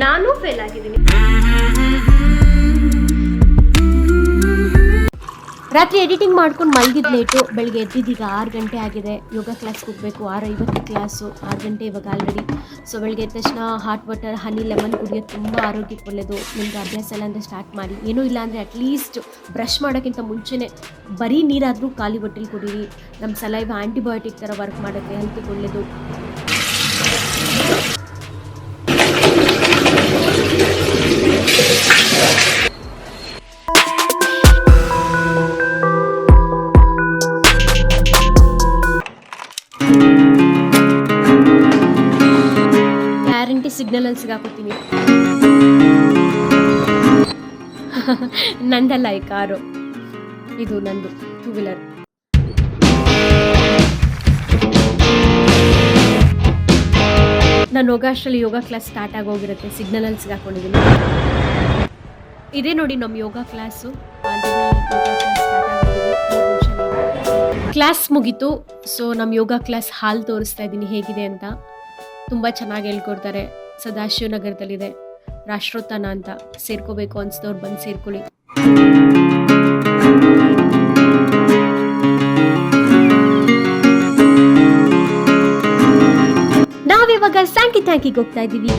ನಾನು ಫೇಲ್ ಆಗಿದ್ದೀನಿ. ರಾತ್ರಿ ಎಡಿಟಿಂಗ್ ಮಾಡ್ಕೊಂಡು ಮಲಗಿದ್ ಲೇಟು ಬೆಳಗ್ಗೆ ಎದ್ದಿದ್ದೀಗ ಆರು ಗಂಟೆ ಆಗಿದೆ. ಯೋಗ ಕ್ಲಾಸ್ಗೆ ಹೋಗಬೇಕು, ಆರು ಐವತ್ತು ಕ್ಲಾಸು ಆರು ಗಂಟೆ ಇವಾಗ ಆಲ್ರೆಡಿ ಸೊ ಬೆಳಗ್ಗೆ ಎದ್ದ ತಕ್ಷಣ ಹಾಟ್ ವಾಟರ್ ಹನಿ ಲೆಮನ್ ಕುಡಿಯೋದು ತುಂಬ ಆರೋಗ್ಯಕ್ಕೆ ಒಳ್ಳೆಯದು ನಿಮ್ಗೆ ಅಭ್ಯಾಸ ಎಲ್ಲ ಅಂದರೆ ಸ್ಟಾರ್ಟ್ ಮಾಡಿ. ಏನೂ ಇಲ್ಲ ಅಂದರೆ ಅಟ್ಲೀಸ್ಟ್ ಬ್ರಷ್ ಮಾಡೋಕ್ಕಿಂತ ಮುಂಚೆನೇ ಬರೀ ನೀರಾದರೂ ಖಾಲಿ ಬಟ್ಟೆಲಿ ಕುಡೀರಿ. ನಮ್ಮ ಸಲೈವ್ ಆ್ಯಂಟಿಬಯೋಟಿಕ್ ಥರ ವರ್ಕ್ ಮಾಡೋಕ್ಕೆ ಹೆಲ್ತಿಗೆ ಒಳ್ಳೆಯದು ಗ್ಯಾರಂಟಿ ಸಿಗ್ನಲಲ್ಲಿ ಸಿಗಾಕೋತೀನಿ ನಂದಲ್ಲ ಈ ಕಾರು. ಇದು ನಂದು ಟೂ ವೀಲರ್ ನಾನು ಅಷ್ಟರಲ್ಲಿ ಯೋಗ ಕ್ಲಾಸ್ ಸ್ಟಾರ್ಟ್ ಆಗೋಗಿರುತ್ತೆ ಸಿಗ್ನಲಲ್ಲಿ ಸಿಗಾಕೊಂಡಿದ್ದೀನಿ. ಇದೇ ನೋಡಿ ನಮ್ಮ ಯೋಗ ಕ್ಲಾಸು ಕ್ಲಾಸ್ ಮುಗೀತು. ಸೊ ನಮ್ಮ ಯೋಗ ಕ್ಲಾಸ್ ಹಾಲ್ ತೋರಿಸ್ತಾ ಇದ್ದೀನಿ. ಹೇಗಿದೆ ಅಂತ. ತುಂಬ ಚೆನ್ನಾಗಿ ಹೇಳ್ಕೊಡ್ತಾರೆ. ಸದಾಶಿವನಗರದಲ್ಲಿದೆ. ರಾಷ್ಟ್ರೋತ್ಥಾನ ಅಂತ ಸೇರ್ಕೋಬೇಕು ಅನ್ಸಿದವ್ರು ಬಂದು ಸೇರ್ಕೊಳ್ಳಿ. ನಾವಿವಾಗ ಸ್ಯಾಂಕಿ ಟ್ಯಾಂಕಿಗೆ ಹೋಗ್ತಾ ಇದ್ದೀವಿ.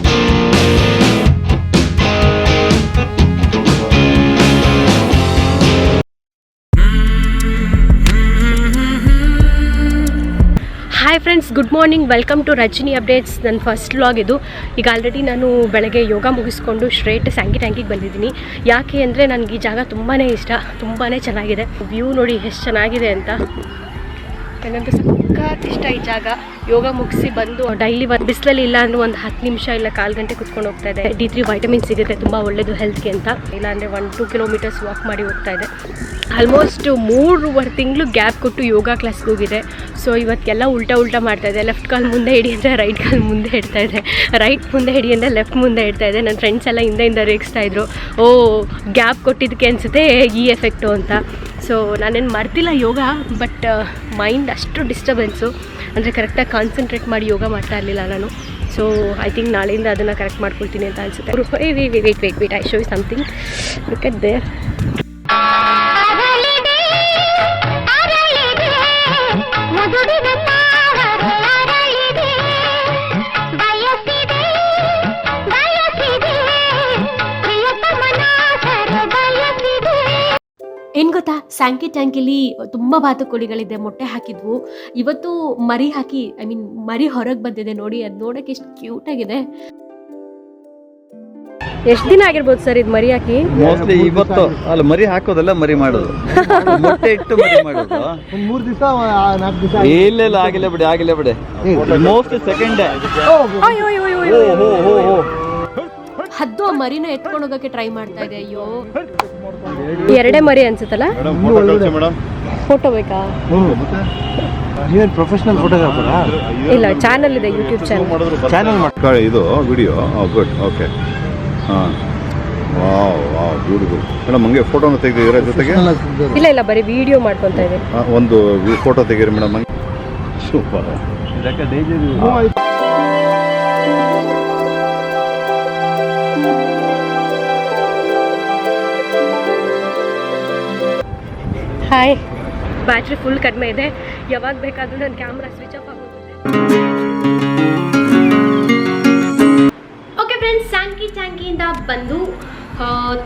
Hi friends good morning welcome to Rajini updates ನನ್ನ ಫಸ್ಟ್ ವ್ಲಾಗ್ ಇದು. ಈಗ ಆಲ್ರೆಡಿ ನಾನು ಬೆಳಗ್ಗೆ ಯೋಗ ಮುಗಿಸ್ಕೊಂಡು ಸ್ಟ್ರೇಟ್ ಸ್ಯಾಂಕಿ ಟ್ಯಾಂಕಿಗೆ ಬಂದಿದ್ದೀನಿ. ಯಾಕೆ ಅಂದರೆ ನನಗೆ ಈ ಜಾಗ ತುಂಬಾ ಇಷ್ಟ ತುಂಬಾ ಚೆನ್ನಾಗಿದೆ. ವ್ಯೂ ನೋಡಿ ಎಷ್ಟು ಚೆನ್ನಾಗಿದೆ ಅಂತ. ನನಗಂತೂ ಸಖತ್ ಇಷ್ಟ ಈ ಜಾಗ. ಯೋಗ ಮುಗಿಸಿ ಬಂದು ಡೈಲಿ ಬಿಸಿಲಲ್ಲಿ ಇಲ್ಲ ಅಂದ್ರೆ ಒಂದು ಹತ್ತು ನಿಮಿಷ ಇಲ್ಲ ಕಾಲು ಗಂಟೆ ಕುತ್ಕೊಂಡು ಹೋಗ್ತಾ ಇದೆ. ಡಿ ತ್ರೀ ವೈಟಮಿನ್ ಸಿಗುತ್ತೆ, ತುಂಬ ಒಳ್ಳೆಯದು ಹೆಲ್ತ್ಗೆ ಅಂತ. ಇಲ್ಲಾಂದರೆ ಒನ್ ಟೂ ಕಿಲೋಮೀಟರ್ಸ್ ವಾಕ್ ಮಾಡಿ ಹೋಗ್ತಾ ಇದೆ. ಆಲ್ಮೋಸ್ಟ್ ಮೂರುವರೆ ತಿಂಗಳು ಗ್ಯಾಪ್ ಕೊಟ್ಟು ಯೋಗ ಕ್ಲಾಸ್ಗೆ ಹೋಗಿದೆ ಸೊ ಇವತ್ತೆಲ್ಲ ಉಲ್ಟಾ ಉಲ್ಟಾ ಮಾಡ್ತಾ ಇದೆ. ಲೆಫ್ಟ್ ಕಾಲ್ ಮುಂದೆ ಹಿಡಿ ಅಂದರೆ ರೈಟ್ ಕಾಲ್ ಮುಂದೆ ಇಡ್ತಾ ಇದೆ. ರೈಟ್ ಮುಂದೆ ಹಿಡಿ ಅಂದರೆ ಲೆಫ್ಟ್ ಮುಂದೆ ಇಡ್ತಾ ಇದೆ. ನನ್ನ ಫ್ರೆಂಡ್ಸ್ ಎಲ್ಲ ಹಿಂದೆಯಿಂದ ರೇಗಿಸ್ತಾ ಇದ್ರು. ಓ ಗ್ಯಾಪ್ ಕೊಟ್ಟಿದ್ದಕ್ಕೆ ಅನಿಸುತ್ತೆ ಈ ಎಫೆಕ್ಟು ಅಂತ. ಸೊ ನಾನೇನು ಮರ್ತಿಲ್ಲ ಯೋಗ ಬಟ್ ಮೈಂಡ್ ಅಷ್ಟು ಡಿಸ್ಟರ್ಬೆನ್ಸು ಅಂದರೆ ಕರೆಕ್ಟಾಗಿ ಕಾನ್ಸಂಟ್ರೇಟ್ ಮಾಡಿ ಯೋಗ ಮಾಡ್ತಾ ಇರಲಿಲ್ಲ ನಾನು. ಸೊ ಐ ಥಿಂಕ್ ನಾಳೆಯಿಂದ ಅದನ್ನು ಕರೆಕ್ಟ್ ಮಾಡ್ಕೊಳ್ತೀನಿ ಅಂತ ಅನಿಸುತ್ತೆ. Wait wait wait wait I show something look at there Sankey ಟ್ಯಾಂಕಿಲಿ ತುಂಬ ಬಾತುಕೋಳಿಗಳಿದೆ ಮೊಟ್ಟೆ ಹಾಕಿದ್ವು. ಇವತ್ತು ಮರಿ ಹಾಕಿ ಐ ಮೀನ್ ಮರಿ ಹೊರಗೆ ಬಂದಿದೆ ನೋಡಿ ಅದು ನೋಡೋಕೆ ಎಷ್ಟು ಕ್ಯೂಟಾಗಿದೆ ಎಷ್ಟು ದಿನ ಆಗಿರ್ಬೋದು ಸರ್ ಇದು ಮರಿ ಹಾಕಿ? ಮೋಸ್ಟ್ಲಿ ಇವತ್ತು ಅಲ್ಲ ಮರಿ ಹಾಕೋದಲ್ಲ ಮರಿ ಮಾಡೋದು. ಮೊಟ್ಟೆ ಇಟ್ಟು ಮರಿ ಮಾಡೋದು. ಮೂರು ದಿವಸ ನಾಲ್ಕು ದಿವಸ ಇಲ್ಲ ಇಲ್ಲ ಆಗಿಲ್ಲ ಬಿಡಿ ಆಗಿಲ್ಲ ಬಿಡಿ. Most second day. ಹದ್ದು ಆ ಮರಿನ ಎತ್ಕೊಂಡು ಹೋಗೋಕೆ ಟ್ರೈ ಮಾಡ್ತಾ ಇದೆ ಅಯ್ಯೋ. ಎರಡೇ ಮರಿ ಅನ್ಸುತ್ತಲ್ಲ? ಫೋಟೋ ಬೇಕಾ? ನೀವೇನ್ ಪ್ರೊಫೆಷನಲ್ ಫೋಟೋಗ್ರಾಫರಾ ಇಲ್ಲ ಚಾನಲ್ ಇದೆ ಯೂಟ್ಯೂಬ್ ಚಾನಲ್ ಚಾನಲ್ ಮಾಡ್ಕೊಳ್ಳಿ ಇದು ವಿಡಿಯೋ ಗುಡ್ ಓಕೆ ಹಾಂ. ವಾವ್ ವಾವ್ ಬ್ಯೂಟಿಫುಲ್ ಮೇಡಮ್ ಹಂಗೆ ಫೋಟೋನ ತೆಗೆದಿರ ಜೊತೆಗೆ? ಇಲ್ಲ ಇಲ್ಲ ಬರೀ ವಿಡಿಯೋ ಮಾಡ್ಕೊತಾ ಇದೆ ಒಂದು ಫೋಟೋ ತೆಗೀರಿ ಮೇಡಮ್. ಹಂಗೆ. ಸೂಪರ್. ಹಾಯ್ ಬ್ಯಾಟ್ರಿ ಫುಲ್ ಕಡಿಮೆ ಇದೆ. ಯಾವಾಗ ಬೇಕಾದರೂ ನನ್ನ ಕ್ಯಾಮ್ರಾ ಸ್ವಿಚ್ ಆಫ್ ಆಗೋಗುತ್ತೆ. ಓಕೆ ಫ್ರೆಂಡ್ಸ್ ಸ್ಯಾಂಕಿ ಚಾಂಕಿಯಿಂದ ಬಂದು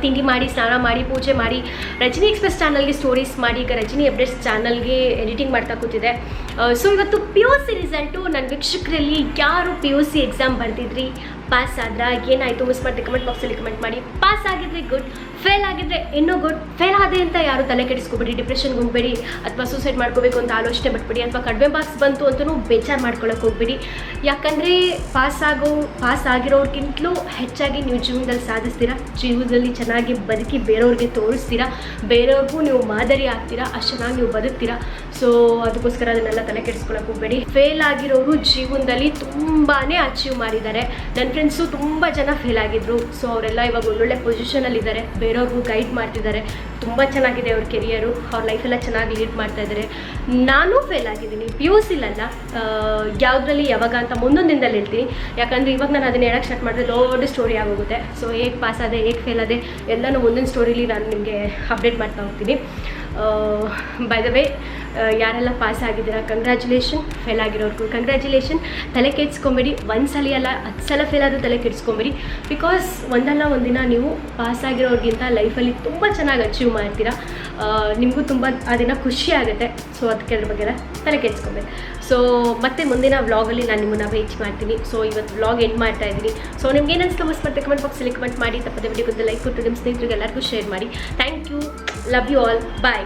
ತಿಂಡಿ ಮಾಡಿ, ಸ್ನಾನ ಮಾಡಿ, ಪೂಜೆ ಮಾಡಿ, ರಜನಿ ಎಕ್ಸ್ಪ್ರೆಸ್ ಚಾನಲ್ಗೆ ಸ್ಟೋರೀಸ್ ಮಾಡಿ, ಈಗ ರಜನಿ ಎಬ್ರೆಸ್ ಚಾನಲ್ಗೆ ಎಡಿಟಿಂಗ್ ಮಾಡ್ತಾ ಕೂತಿದೆ. ಸೊ ಇವತ್ತು ಪಿ ಯು ಸಿ ರಿಸಲ್ಟು ನನ್ನ ವೀಕ್ಷಕರಲ್ಲಿ ಯಾರು ಪಿ ಯು ಸಿ ಎಕ್ಸಾಮ್ ಬರೆದಿದ್ರಿ? ಪಾಸ್ ಆದ್ರ? ಏನಾಯಿತು? ಮಿಸ್ ಮಾಡಿದೆ ಕಮೆಂಟ್ ಬಾಕ್ಸಲ್ಲಿ ಕಮೆಂಟ್ ಮಾಡಿ. ಪಾಸ್ ಆಗಿದ್ರೆ ಗುಡ್ ಫೇಲ್ ಆಗಿದ್ರೆ ಇನ್ನೂ ಗುಡ್ ಫೇಲ್ ಆದೆ ಅಂತ ಯಾರು ತಲೆ ಕೆಡಿಸ್ಕೋಬೇಡಿ, ಡಿಪ್ರೆಷನ್ಗೆ ಹೋಗ್ಬೇಡಿ, ಅಥವಾ ಸೂಸೈಡ್ ಮಾಡ್ಕೋಬೇಕು ಅಂತ ಆಲೋಚನೆ ಬಿಟ್ಬಿಡಿ ಅಥವಾ ಕಡಿಮೆ ಮಾರ್ಕ್ಸ್ ಬಂತು ಅಂತಲೂ ಬೇಜಾರು ಮಾಡ್ಕೊಳಕ್ಕೆ ಹೋಗ್ಬೇಡಿ. ಯಾಕಂದರೆ ಪಾಸ್ ಆಗೋ ಪಾಸ್ ಆಗಿರೋರ್ಗಿಂತಲೂ ಹೆಚ್ಚಾಗಿ ನೀವು ಜೀವನದಲ್ಲಿ ಸಾಧಿಸ್ತೀರಾ, ಜೀವನದಲ್ಲಿ ಚೆನ್ನಾಗಿ ಬದುಕಿ ಬೇರೆಯವ್ರಿಗೆ ತೋರಿಸ್ತೀರಾ, ಬೇರೆಯವ್ರಿಗೂ ನೀವು ಮಾದರಿ ಆಗ್ತೀರಾ ಅಷ್ಟು ಚೆನ್ನಾಗಿ ನೀವು ಬದುಕ್ತೀರಾ. ಸೊ ಅದಕ್ಕೋಸ್ಕರ ಅದನ್ನೆಲ್ಲ ತಲೆ ಕೆಡಿಸ್ಕೊಳಕ್ಕೆ ಹೋಗಬೇಡಿ. ಫೇಲ್ ಆಗಿರೋರು ಜೀವನದಲ್ಲಿ ತುಂಬಾ ಅಚೀವ್ ಮಾಡಿದ್ದಾರೆ. ನನ್ನ ಫ್ರೆಂಡ್ಸು ತುಂಬ ಜನ ಫೇಲ್ ಆಗಿದ್ರು. ಸೊ ಅವರೆಲ್ಲ ಇವಾಗ ಒಳ್ಳೊಳ್ಳೆ ಪೊಸಿಷನಲ್ಲಿದ್ದಾರೆ ಬೇರೆಯವ್ರಿಗೂ ಗೈಡ್ ಮಾಡ್ತಿದ್ದಾರೆ. ತುಂಬ ಚೆನ್ನಾಗಿದೆ ಅವ್ರ ಕೆರಿಯರು ಅವ್ರ ಲೈಫೆಲ್ಲ ಚೆನ್ನಾಗಿ ಲೀಡ್ ಮಾಡ್ತಾ ಇದ್ದಾರೆ ನಾನು ಫೇಲ್ ಆಗಿದ್ದೀನಿ. ಪಿ ಯು ಸಿಲಲ್ಲ ಯಾವುದ್ರಲ್ಲಿ ಯಾವಾಗ ಅಂತ ಮುಂದೊಂದು ದಿನದಲ್ಲಿ ಹೇಳ್ತೀನಿ. ಯಾಕಂದರೆ ಇವಾಗ ನಾನು ಅದನ್ನ ಹೇಳಕ್ಕೆ ಸ್ಟಾರ್ಟ್ ಮಾಡಿದ್ರೆ ದೊಡ್ಡ ಸ್ಟೋರಿ ಆಗೋಗುತ್ತೆ. ಸೊ ಹೇಗೆ ಪಾಸ್ ಆದೆ, ಹೇಗೆ ಫೇಲ್ ಆದೆ, ಎಲ್ಲನೂ ಮುಂದಿನ ಸ್ಟೋರಿಲಿ ನಾನು ನಿಮಗೆ ಅಪ್ಡೇಟ್ ಮಾಡ್ತಾ ಹೋಗ್ತೀನಿ. ಬೈ ದ ವೇ ಯಾರೆಲ್ಲ ಪಾಸ್ ಆಗಿದ್ದೀರಾ ಕಂಗ್ರ್ಯಾಚುಲೇಷನ್ ಫೇಲ್ ಆಗಿರೋರ್ಗೂ. ಕಂಗ್ರ್ಯಾಚುಲೇಷನ್ ತಲೆ ಕೆಡ್ಸ್ಕೊಂಬೇಡಿ. ಒಂದು ಸಲ ಅಲ್ಲ ಹತ್ತು ಸಲ ಫೇಲ್ ಆದರೂ ತಲೆ ಕೆಡ್ಸ್ಕೊಂಬೇಡಿ. ಬಿಕಾಸ್ ಒಂದಲ್ಲ ಒಂದಿನ ನೀವು ಪಾಸ್ ಆಗಿರೋರ್ಗಿಂತ ಲೈಫಲ್ಲಿ ತುಂಬ ಚೆನ್ನಾಗಿ ಅಚೀವ್ ಮಾಡ್ತೀರಾ. ನಿಮಗೂ ತುಂಬ ಆ ದಿನ ಖುಷಿ ಆಗುತ್ತೆ. ಸೊ ಅದಕ್ಕೆ ಅದ್ರ ಬಗ್ಗೆ ತಲೆ ಕೆಡ್ಸ್ಕೊಬೇಕು ಸೊ ಮತ್ತೆ ಮುಂದಿನ ವ್ಲಾಗಲ್ಲಿ ನಾನು ನಿಮ್ಮನ್ನು ಭೇಟಿ ಮಾಡ್ತೀನಿ. ಸೊ ಇವತ್ತು ವ್ಲಾಗ್ ಎಂಡ್ ಮಾಡ್ತಾ ಇದ್ದೀನಿ. ಸೊ ನಿಮ್ಗೆ ಏನು ಅನಿಸ್ತು ಮತ್ತೆ ಕಮೆಂಟ್ ಬಾಕ್ಸಲ್ಲಿ ಕಮೆಂಟ್ ಮಾಡಿ. ತಪ್ಪದೆ ವಿಡಿಯೋಗೆ ಲೈಕ್ ಕೊಟ್ಟು ನಿಮ್ಮ ಸ್ನೇಹಿತರಿಗೆ ಎಲ್ಲರಿಗೂ ಶೇರ್ ಮಾಡಿ. Thank you love you all bye